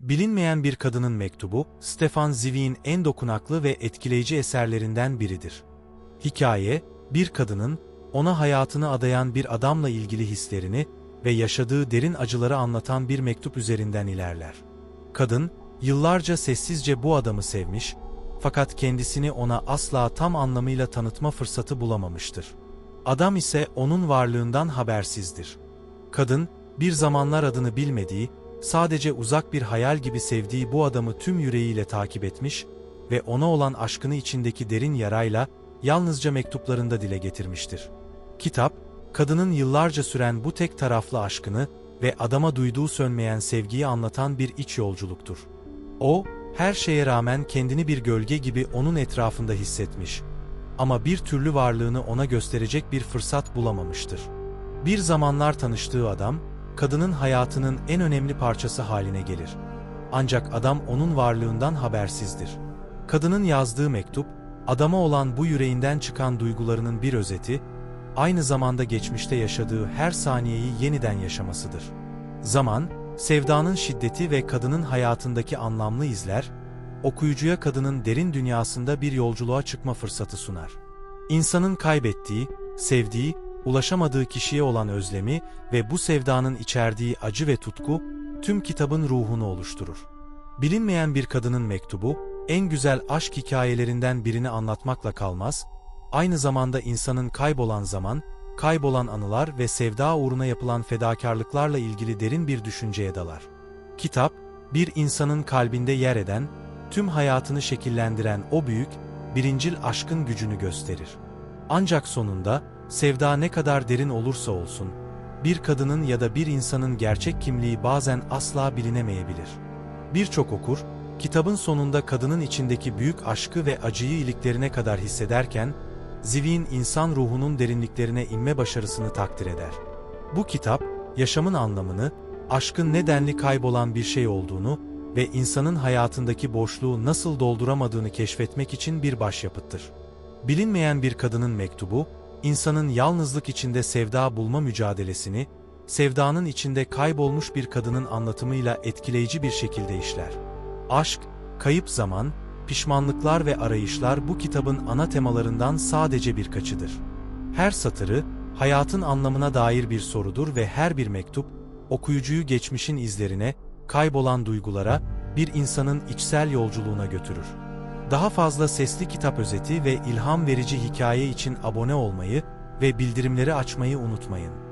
Bilinmeyen bir kadının mektubu, Stefan Zweig'in en dokunaklı ve etkileyici eserlerinden biridir. Hikaye, bir kadının, ona hayatını adayan bir adamla ilgili hislerini ve yaşadığı derin acıları anlatan bir mektup üzerinden ilerler. Kadın, yıllarca sessizce bu adamı sevmiş, fakat kendisini ona asla tam anlamıyla tanıtma fırsatı bulamamıştır. Adam ise onun varlığından habersizdir. Kadın, bir zamanlar adını bilmediği, sadece uzak bir hayal gibi sevdiği bu adamı tüm yüreğiyle takip etmiş ve ona olan aşkını içindeki derin yarayla yalnızca mektuplarında dile getirmiştir. Kitap, kadının yıllarca süren bu tek taraflı aşkını ve adama duyduğu sönmeyen sevgiyi anlatan bir iç yolculuktur. O, her şeye rağmen kendini bir gölge gibi onun etrafında hissetmiş. Ama bir türlü varlığını ona gösterecek bir fırsat bulamamıştır. Bir zamanlar tanıştığı adam, kadının hayatının en önemli parçası haline gelir. Ancak adam onun varlığından habersizdir. Kadının yazdığı mektup, adama olan bu yüreğinden çıkan duygularının bir özeti, aynı zamanda geçmişte yaşadığı her saniyeyi yeniden yaşamasıdır. Zaman, sevdanın şiddeti ve kadının hayatındaki anlamlı izler, okuyucuya kadının derin dünyasında bir yolculuğa çıkma fırsatı sunar. İnsanın kaybettiği, sevdiği, ulaşamadığı kişiye olan özlemi ve bu sevdanın içerdiği acı ve tutku, tüm kitabın ruhunu oluşturur. Bilinmeyen bir kadının mektubu, en güzel aşk hikayelerinden birini anlatmakla kalmaz, aynı zamanda insanın kaybolan zaman, kaybolan anılar ve sevda uğruna yapılan fedakarlıklarla ilgili derin bir düşünceye dalar. Kitap, bir insanın kalbinde yer eden, tüm hayatını şekillendiren o büyük, birincil aşkın gücünü gösterir. Ancak sonunda, sevda ne kadar derin olursa olsun, bir kadının ya da bir insanın gerçek kimliği bazen asla bilinemeyebilir. Birçok okur, kitabın sonunda kadının içindeki büyük aşkı ve acıyı iliklerine kadar hissederken, Zweig'in insan ruhunun derinliklerine inme başarısını takdir eder. Bu kitap, yaşamın anlamını, aşkın nedenli kaybolan bir şey olduğunu ve insanın hayatındaki boşluğu nasıl dolduramadığını keşfetmek için bir başyapıttır. Bilinmeyen bir kadının mektubu, insanın yalnızlık içinde sevda bulma mücadelesini, sevdanın içinde kaybolmuş bir kadının anlatımıyla etkileyici bir şekilde işler. Aşk, kayıp zaman, pişmanlıklar ve arayışlar bu kitabın ana temalarından sadece birkaçıdır. Her satırı, hayatın anlamına dair bir sorudur ve her bir mektup, okuyucuyu geçmişin izlerine, kaybolan duygulara, bir insanın içsel yolculuğuna götürür. Daha fazla sesli kitap özeti ve ilham verici hikaye için abone olmayı ve bildirimleri açmayı unutmayın.